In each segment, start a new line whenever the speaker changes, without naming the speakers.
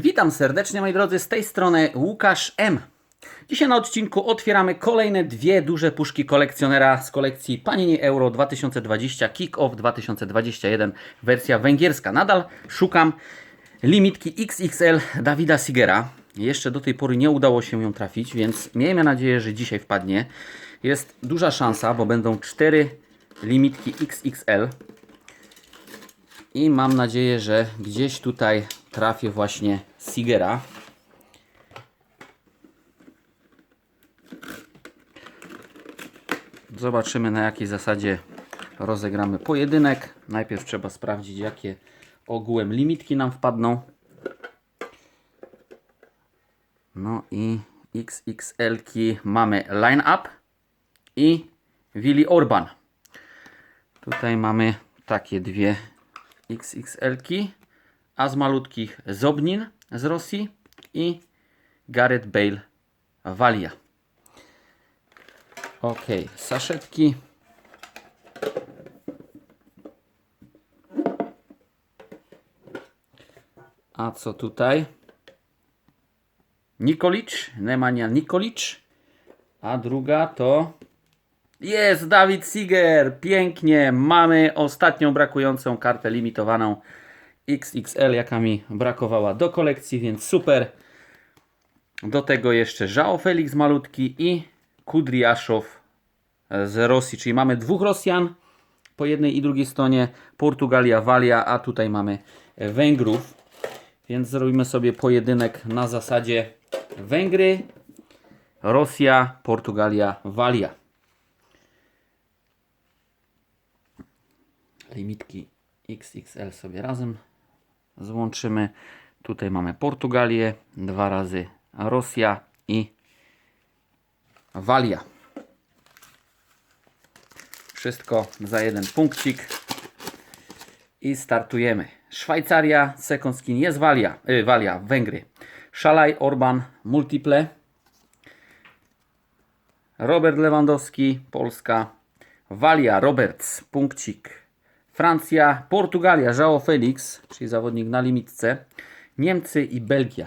Witam serdecznie moi drodzy, z tej strony Łukasz M. Dzisiaj na odcinku otwieramy kolejne dwie duże puszki kolekcjonera z kolekcji Panini Euro 2020 Kick-Off 2021 wersja węgierska. Nadal szukam limitki XXL Dawida Sigera. Jeszcze do tej pory nie udało się ją trafić, więc miejmy nadzieję, że dzisiaj wpadnie. Jest duża szansa, bo będą cztery limitki XXL. I mam nadzieję, że gdzieś tutaj trafię właśnie Sigera. Zobaczymy na jakiej zasadzie rozegramy pojedynek. Najpierw trzeba sprawdzić jakie ogółem limitki nam wpadną. No i XXL-ki mamy Line Up i Willy Orban. Tutaj mamy takie dwie XXL-ki, a z malutkich Zobnin z Rosji i Gareth Bale Walia. Ok, saszetki. A co tutaj? Nikolic, Nemanja Nikolic. A druga to jest Dawid Siger. Pięknie. Mamy ostatnią brakującą kartę limitowaną XXL, jaka mi brakowała do kolekcji, więc super. Do tego jeszcze Żao Felix malutki i Kudriaszow z Rosji, czyli mamy dwóch Rosjan po jednej i drugiej stronie, Portugalia, Walia, a tutaj mamy Węgrów. Więc zrobimy sobie pojedynek na zasadzie Węgry, Rosja, Portugalia, Walia. Limitki XXL sobie razem złączymy. Tutaj mamy Portugalię, dwa razy Rosja i Walia. Wszystko za jeden punkcik. I startujemy. Szwajcaria, second skin jest Walia, y, Walia, Węgry. Szalaj, Orban, Multiple. Robert Lewandowski, Polska. Walia, Roberts, punkcik. Francja, Portugalia, João Felix, czyli zawodnik na limitce. Niemcy i Belgia.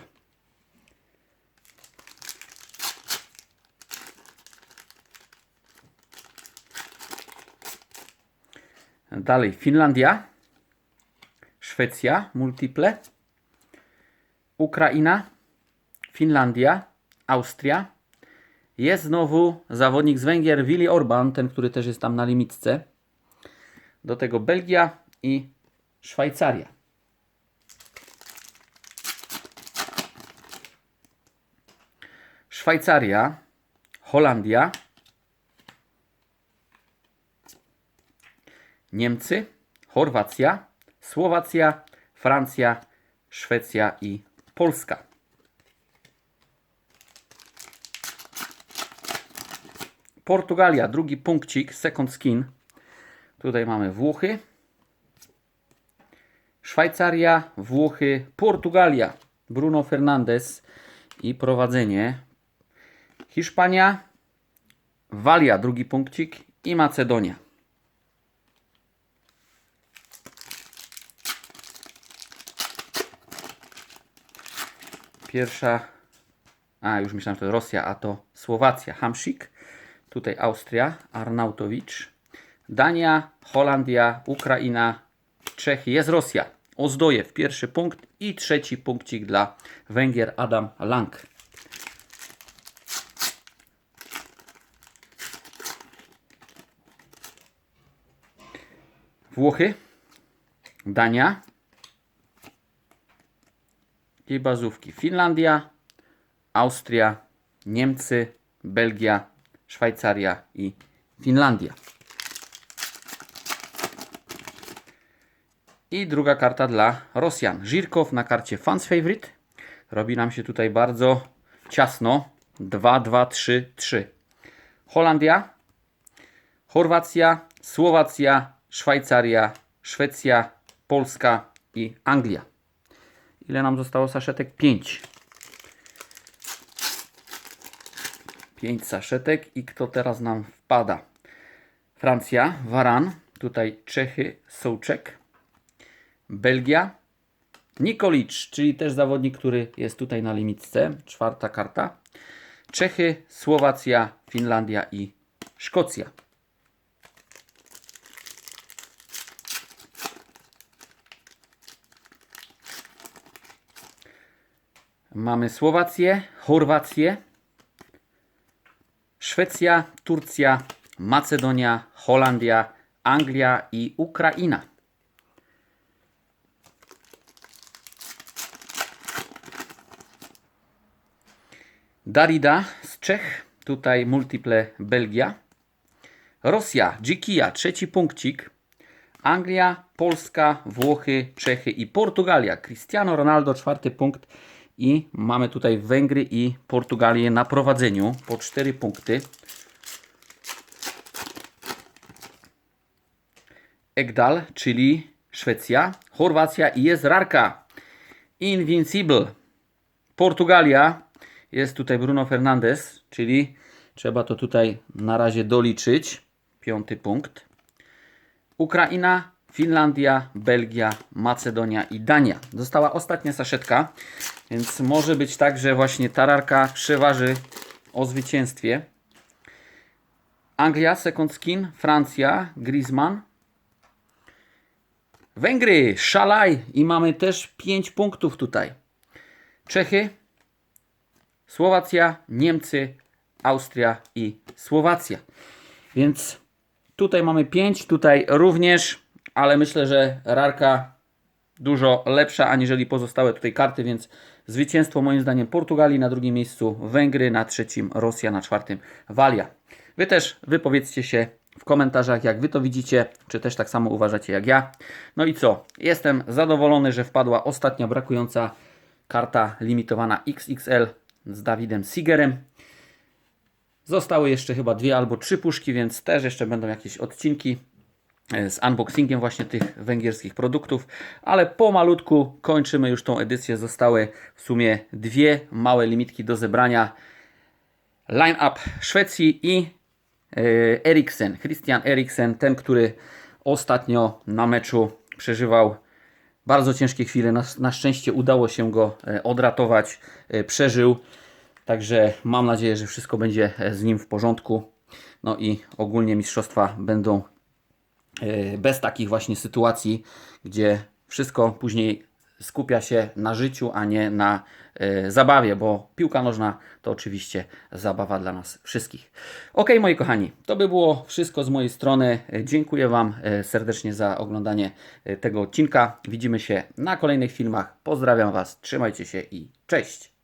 Dalej Finlandia, Szwecja, multiple, Ukraina, Finlandia, Austria. Jest znowu zawodnik z Węgier, Willy Orban, ten, który też jest tam na limitce. Do tego Belgia i Szwajcaria. Szwajcaria, Holandia, Niemcy, Chorwacja, Słowacja, Francja, Szwecja i Polska. Portugalia, drugi punkcik, second skin. Tutaj mamy Włochy, Szwajcaria, Włochy, Portugalia, Bruno Fernandes i prowadzenie. Hiszpania, Walia, drugi punkcik i Macedonia. Pierwsza, a już myślałem, że to Rosja, a to Słowacja, Hamsik. Tutaj Austria, Arnautowicz. Dania, Holandia, Ukraina, Czechy. Jest Rosja. Ozdojew, pierwszy punkt i trzeci punkcik dla Węgier Adam Lang. Włochy, Dania i bazówki. Finlandia, Austria, Niemcy, Belgia, Szwajcaria i Finlandia. I druga karta dla Rosjan. Żirkow na karcie Fans Favorite. Robi nam się tutaj bardzo ciasno. 2, 2, 3, 3. Holandia, Chorwacja, Słowacja, Szwajcaria, Szwecja, Polska i Anglia. Ile nam zostało saszetek? 5. 5 saszetek. I kto teraz nam wpada? Francja, Waran. Tutaj Czechy, Sołczek. Belgia, Nikolic, czyli też zawodnik, który jest tutaj na limitce. Czwarta karta. Czechy, Słowacja, Finlandia i Szkocja. Mamy Słowację, Chorwację, Szwecja, Turcja, Macedonia, Holandia, Anglia i Ukraina. Darida z Czech, tutaj multiple Belgia. Rosja, Dzikija, trzeci punkcik. Anglia, Polska, Włochy, Czechy i Portugalia. Cristiano Ronaldo, czwarty punkt. I mamy tutaj Węgry i Portugalię na prowadzeniu po cztery punkty. Egdal, czyli Szwecja, Chorwacja i jest Rarka. Invincible. Portugalia. Jest tutaj Bruno Fernandes, czyli trzeba to tutaj na razie doliczyć. Piąty punkt. Ukraina, Finlandia, Belgia, Macedonia i Dania. Została ostatnia saszetka, więc może być tak, że właśnie tararka przeważy o zwycięstwie. Anglia, second skin, Francja, Griezmann, Węgry, Szalaj i mamy też 5 punktów tutaj. Czechy, Słowacja, Niemcy, Austria i Słowacja. Więc tutaj mamy 5, tutaj również, ale myślę, że rarka dużo lepsza aniżeli pozostałe tutaj karty, więc zwycięstwo moim zdaniem Portugalii na drugim miejscu, Węgry na trzecim, Rosja na czwartym, Walia. Wy też wypowiedzcie się w komentarzach, jak Wy to widzicie, czy też tak samo uważacie jak ja. No i co? Jestem zadowolony, że wpadła ostatnia brakująca karta limitowana XXL z Dawidem Sigerem. Zostały jeszcze chyba dwie albo trzy puszki, więc też jeszcze będą jakieś odcinki e, z unboxingiem właśnie tych węgierskich produktów, ale pomalutku kończymy już tą edycję. Zostały w sumie dwie małe limitki do zebrania. Line-up Szwecji i e, Eriksen, Christian Eriksen, ten, który ostatnio na meczu przeżywał bardzo ciężkie chwile. Na, na szczęście udało się go e, odratować, e, przeżył. Także mam nadzieję, że wszystko będzie e, z nim w porządku. No i ogólnie mistrzostwa będą bez takich właśnie sytuacji, gdzie wszystko później skupia się na życiu, a nie na e, zabawie, bo piłka nożna to oczywiście zabawa dla nas wszystkich. Ok, moi kochani, to by było wszystko z mojej strony. Dziękuję Wam e, serdecznie za oglądanie e, tego odcinka. Widzimy się na kolejnych filmach. Pozdrawiam Was, trzymajcie się i cześć!